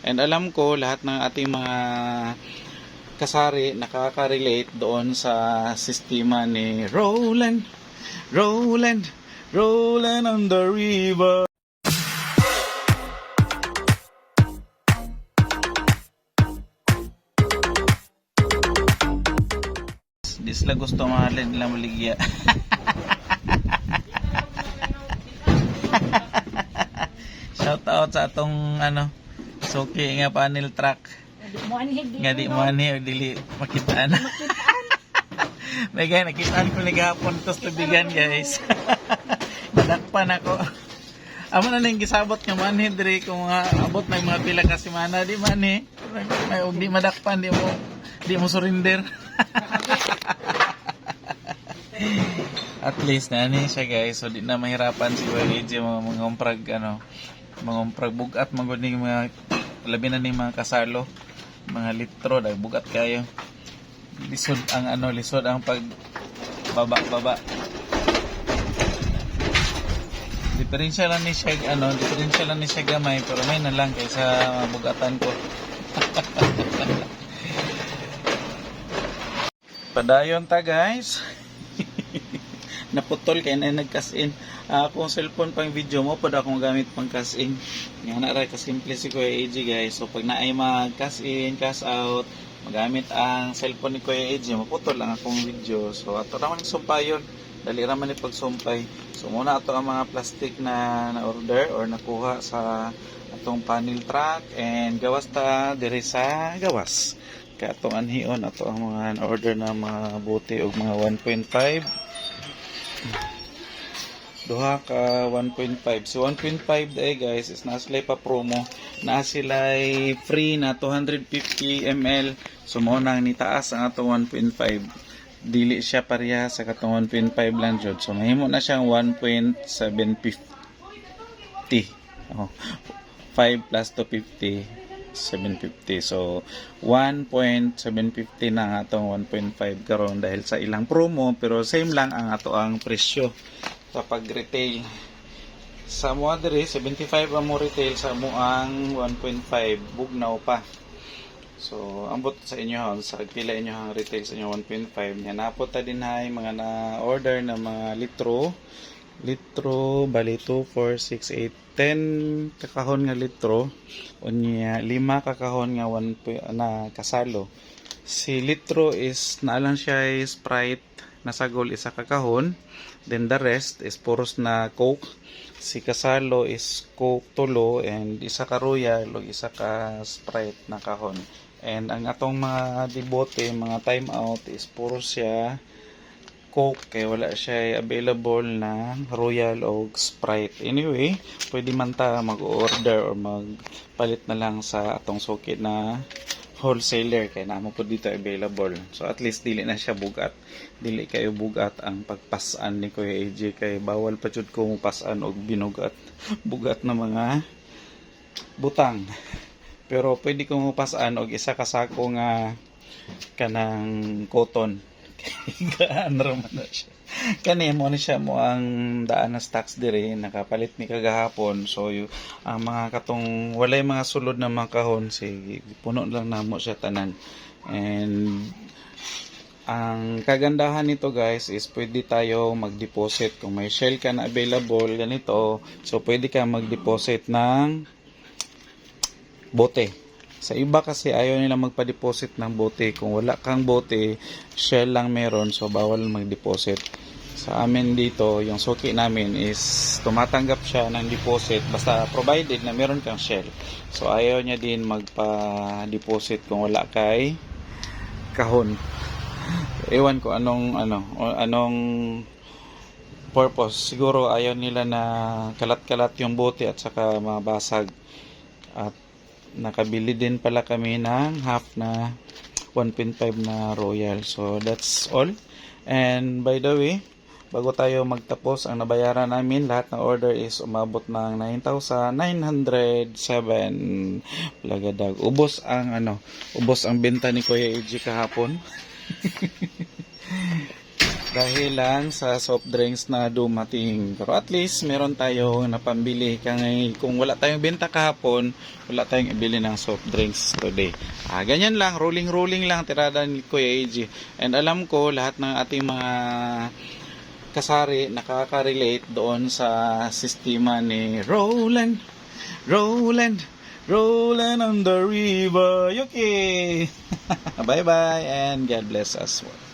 And alam ko lahat ng ating mga kasari nakaka-relate doon sa sistema ni Roland, Roland, Roland on the river. Di sila gusto mahalin nila maligya. Shout out sa atong ano, suki nga panel truck. Nga di mo ani o dili makitaan. May gaya, nakitaan ko ni gapon tos tubigan guys. Nadakpan ako. Amo na ning gisabot nga manhi diri kung mga abot na mga pila ka semana di manhi. May og di madakpan di mo di mo surrender. At least na ni siya guys. So di na mahirapan si Kuya mga mga umprag ano, mga umprag bugat mga ni mga labi na ni mga kasalo, mga litro dahil bugat kayo. Lisod ang ano, lisod ang pag baba baba. Diferensya lang ni siya ano, diferensya lang ni siya gamay pero may na lang kaysa mabugatan ko. Padayon ta guys. Naputol kay na nagkasin. Uh, akong cellphone pang video mo pud akong gamit pang cash-in. Nga na ra ka simple si Kuya AJ guys. So pag naay mag cash in, cash out, magamit ang cellphone ni Kuya AJ, maputol lang akong video. So ato naman sumpayon. Dali ra man pagsumpay. So muna ato ang mga plastic na na order or nakuha sa atong panel truck and gawas ta diri sa gawas. Kaya atong anhion ato ang mga order na mga buti og mga 1.5 duha ka 1.5 so 1.5 day guys is na sila pa promo na sila free na 250 ml so mo nang nitaas ang ato 1.5 dili siya pareha sa katong 1.5 lang jud so mahimo na siyang 1.750 oh 5 plus 250 750 so 1.750 na ang atong 1.5 karon dahil sa ilang promo pero same lang ang ato ang presyo kapag retail sa mo diri 75 ang mo retail sa mo ang 1.5 bugnaw pa. So ambot sa inyo hon sa pila inyo ang retail sa inyo 1.5 nya napot ta din hay mga na order na mga litro. Litro bali 2 4 6 8 10 kakahon nga litro. Unya 5 kakahon nga 1 na kasalo. Si litro is naalang siya Sprite nasagol isa kakahon. Then the rest is puros na coke. Si kasalo is coke tulo and isa ka royal ug isa ka sprite na kahon. And ang atong mga dibote mga time out is puro siya coke kay wala siya available na royal o sprite. Anyway pwede man ta mag-order or magpalit na lang sa atong suki na wholesaler kay namo po dito available. So at least dili na siya bugat. Dili kayo bugat ang pagpasan ni Kuya AJ kay bawal pa jud ko pasan og binugat. Bugat na mga butang. Pero pwede ko pasan og isa ka sako nga kanang cotton gaan raman na siya. Kani mo ni siya mo ang daan na stocks dire nakapalit ni kagahapon. So yu, ang mga katong walay mga sulod na mga kahon si puno lang namo siya tanan. And ang kagandahan nito guys is pwede tayo mag-deposit. Kung may shell ka na available ganito. So pwede ka mag-deposit ng bote sa iba kasi ayaw nila magpa-deposit ng bote. Kung wala kang bote, shell lang meron, so bawal mag-deposit. Sa amin dito, yung suki namin is tumatanggap siya ng deposit basta provided na meron kang shell. So ayaw niya din magpa-deposit kung wala kay kahon. Ewan ko anong ano, anong purpose. Siguro ayaw nila na kalat-kalat yung bote at saka mabasag. At nakabili din pala kami ng half na 1.5 na royal. So that's all. And by the way, bago tayo magtapos, ang nabayaran namin, lahat ng order is umabot ng 9,907 lagadag. Ubos ang ano, ubos ang benta ni Kuya AJ kahapon. dahil lang sa soft drinks na dumating. Pero at least meron tayong napambili. Kaya kung wala tayong benta kahapon, wala tayong ibili ng soft drinks today. Ah, ganyan lang, rolling-rolling lang tirada ni Kuya AJ. And alam ko lahat ng ating mga kasari nakaka-relate doon sa sistema ni Roland, Roland, Roland on the river. Okay. Bye-bye and God bless us. all.